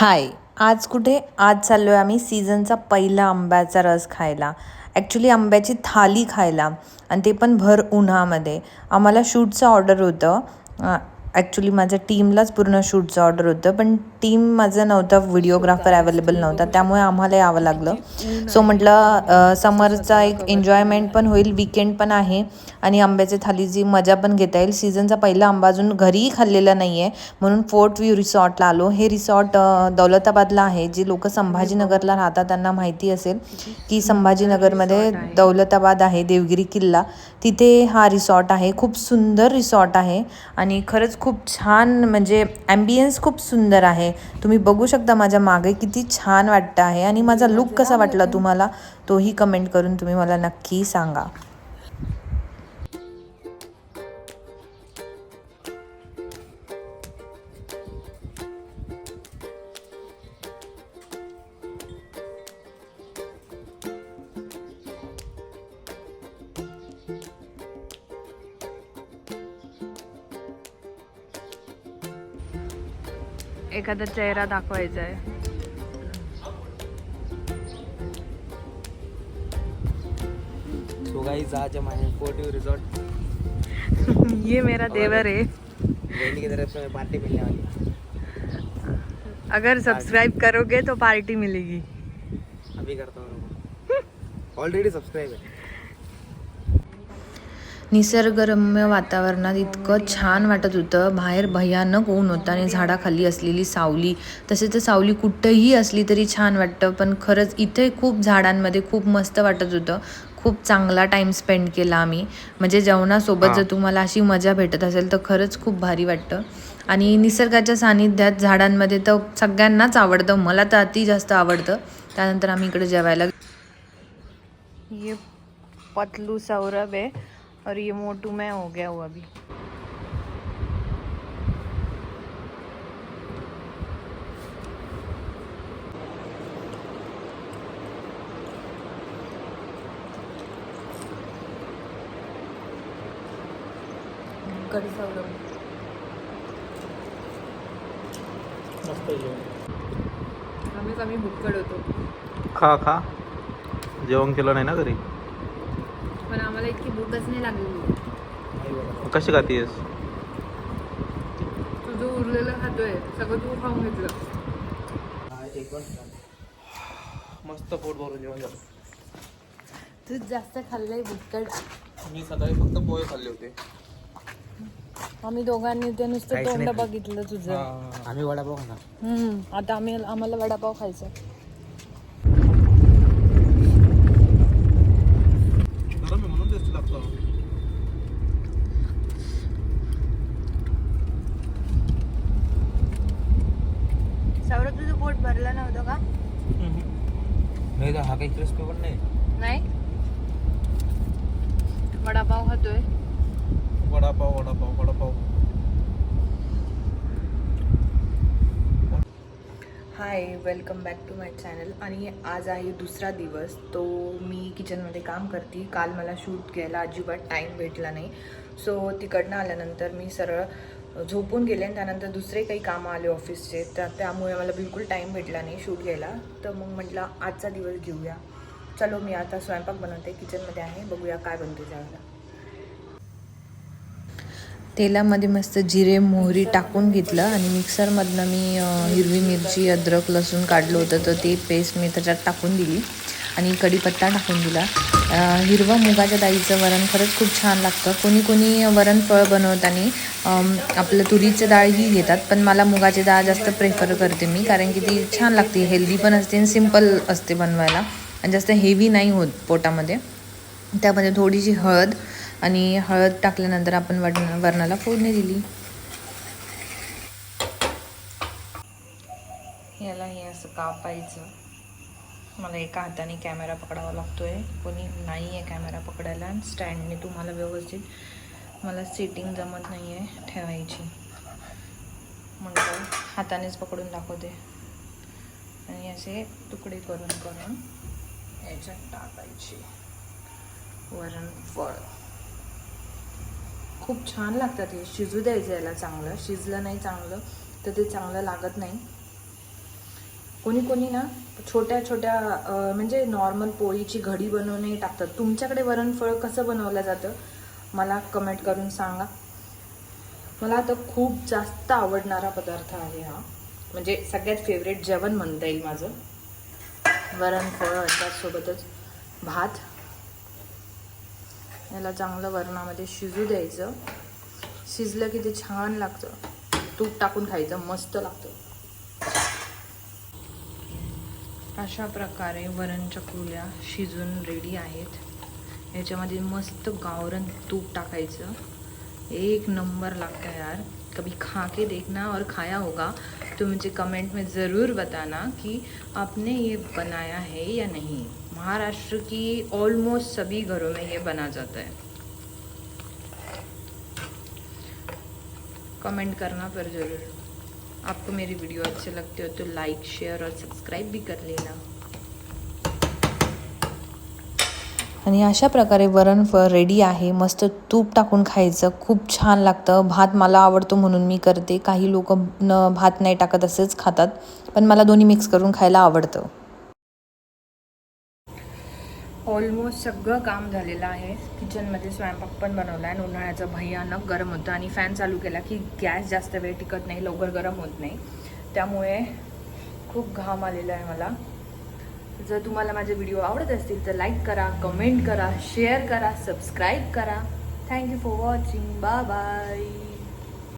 हाय. आज कुठे? आज चाललो आहे आम्ही सीझनचा पहिला आंब्याचा रस खायला. ॲक्च्युली आंब्याची थाली खायला. आणि ते पण भर उन्हामध्ये. आम्हाला शूटचं ऑर्डर होतं. ॲक्च्युली माझ्या टीमलाच पूर्ण शूटचं ऑर्डर होतं पण टीम माझं नव्हतं व्हिडिओग्राफर अवेलेबल नव्हता त्यामुळे आम्हाला यावं लागलं. सो म्हटलं समरचा एक एन्जॉयमेंट पण होईल विकेंड पण आहे आणि आंब्याचे थालीची मजा पण घेता येईल. सीझनचा पहिला आंबा अजून घरीही खाल्लेला नाही आहे म्हणून फोर्ट व्ह्यू रिसॉर्टला आलो. हे रिसॉर्ट दौलताबादला आहे जे लोक संभाजीनगरला राहतात त्यांना माहिती असेल की संभाजीनगरमध्ये दौलताबाद आहे देवगिरी किल्ला. तिथे हा रिसॉर्ट आहे खूप सुंदर रिसॉर्ट आहे आणि खरंच खूप छान म्हणजे ॲम्बियन्स खूप सुंदर आहे. तुम्ही बघू शकता माझ्या मागे किती छान वाटतं आहे आणि माझा लुक कसा वाटला तुम्हाला तोही कमेंट करून तुम्ही मला नक्की सांगा. एखादा चेहरा दाखवायचा आहे. सो गाइस आज हम आए फोर्ट व्यू रिजॉर्ट ये मेरा देवर है. की तरफ़ से पार्टी मिलने वाली अगर सब्सक्राइब करोगे तो पार्टी मिलेगी. अभी करता हूँ ऑलरेडी सब्सक्राइब है। निसर्गरम्य वातावरणात इतकं छान वाटत होतं. बाहेर भयानक ऊन होतं आणि झाडाखाली असलेली सावली. तसे तर सावली कुठंही असली तरी छान वाटतं पण खरंच इथे खूप झाडांमध्ये खूप मस्त वाटत होतं. खूप चांगला टाईम स्पेंड केला आम्ही. म्हणजे जेवणासोबत जर तुम्हाला अशी मजा भेटत असेल तर खरंच खूप भारी वाटतं. आणि निसर्गाच्या सानिध्यात झाडांमध्ये तर सगळ्यांनाच आवडतं. मला तर अति जास्त आवडतं. त्यानंतर आम्ही इकडे जेवायला ये पतलू सौरभ है और ये मोटू मैं हो गया हूँ अभी। गड सौरभ आम्ही कमी बुक्कड होतो. खा खा. जेवण केलं नाही ना घरी? पण आम्हाला इतकी भूकच नाही लागली. कशी खातीयस तुझं उरलेलं खातोय सगळं तू खाऊन घेतलं. मस्त पोट भरून जेवण झालं. तू जास्त खाल्लंय बुक्कड मी सकाळी फक्त पोहे खाल्ले होते. आम्ही दोघांनी ते नुसतं तोंड. बघितलं तुझं. आम्ही वडापाव खाणार. हम्म आता आम्ही आम्हाला वडापाव खायचा गरम आहे म्हणून टेस्टी लागतो सौरभ तुझं पोट भरलं नव्हतं का नाही तर हा काही क्रिस्पी पण नाही. नाही? वडापाव खातोय. Vada pav vada pav vada pav. Hi welcome back to my channel आणि आज आहे दुसरा दिवस तो मी किचनमध्ये काम करते. काल मला शूट घ्यायला अजिबात टाईम भेटला नाही. सो तिकडनं आल्यानंतर मी सरळ झोपून गेले आणि त्यानंतर दुसरे काही कामं आले ऑफिसचे. तर त्यामुळे मला बिलकुल टाईम भेटला नाही शूट घ्यायला. तर मग म्हटलं आजचा दिवस घेऊया. चलो मी आता स्वयंपाक बनवते. किचनमध्ये आहे. बघूया काय बनते त्यावेळेला. तेलामध्ये मस्त जिरे मोहरी टाकून घेतलं आणि मिक्सरमधनं मी हिरवी मिरची अद्रक लसूण काढलं होतं. तर ते पेस्ट मी त्याच्यात टाकून दिली. आणि कढीपत्ता टाकून दिला. हिरवं मुगाच्या डाळीचं वरण खरंच खूप छान लागतं. कोणी कोणी वरण फळ बनवताना आपलं तुरीचं डाळही घेतात पण मला मुगाची डाळ जास्त प्रेफर करते मी कारण की ती छान लागते हेल्दी पण असते आणि सिंपल असते बनवायला. आणि जास्त हेवी नाही होत पोटामध्ये. त्यामध्ये थोडीशी हळद आणि हळद टाकल्यानंतर आपण वर्ण वरणाला फोडणी दिली. याला हे असं कापायचं. मला एका हाताने कॅमेरा पकडावा लागतो आहे कोणी नाही आहे कॅमेरा पकडायला. आणि स्टँडने तुम्हाला व्यवस्थित मला सेटिंग जमत नाही आहे ठेवायची. म्हणून हातानेच पकडून दाखवते. आणि असे तुकडे करून करून याच्यात टाकायचे. वरण फळ. खूप छान लागतात हे. शिजू द्यायचं याला चांगलं. शिजलं नाही चांगलं तर ते चांगलं लागत नाही. कोणी कोणी ना छोट्या छोट्या म्हणजे नॉर्मल पोळीची घडी बनवणे टाकतात. तुमच्याकडे वरणफळ कसं बनवलं जातं? मला कमेंट करून सांगा. मला आता खूप जास्त आवडणारा पदार्थ आहे हा. म्हणजे सगळ्यात फेवरेट जेवण म्हणता येईल माझं. वरणफळ त्याचसोबतच भात. याला चांगलं वरणामध्ये शिजू द्यायचं. शिजलं की ते छान लागतं. तूप टाकून खायचं. मस्त लागतं. अशा प्रकारे वरण चकुल्या शिजून रेडी आहेत. याच्यामध्ये मस्त गावरण तूप टाकायचं. एक नंबर लगता है यार. कभी खा के देखना और खाया होगा. तो मुझे कमेंट में ज़रूर बताना कि आपने ये बनाया है या नहीं. महाराष्ट्र की ऑलमोस्ट सभी घरों में ये बना जाता है. कमेंट करना पर ज़रूर. आपको मेरी वीडियो अच्छे लगते हो तो लाइक शेयर और सब्सक्राइब भी कर लेना। आणि अशा प्रकारे वरणफळ रेडी आहे. मस्त तूप टाकून खायचं. खूप छान लागतं. भात मला आवडतो म्हणून मी करते. काही लोक न भात नाही टाकत असेच खातात. पण मला दोन्ही मिक्स करून खायला आवडतं. ऑलमोस्ट सगळं काम झालेलं आहे. किचनमध्ये स्वयंपाक पण बनवला आहे आणि उन्हाळ्याचं भयानक गरम होतं आणि फॅन चालू केला की गॅस जास्त वेळ टिकत नाही लवकर गरम होत नाही. त्यामुळे खूप घाम आलेला आहे मला. जर तुम्हाला माझे व्हिडिओ आवडत असतील तर लाईक करा कमेंट करा शेअर करा सबस्क्राईब करा. थँक्यू फॉर वॉचिंग बा बाय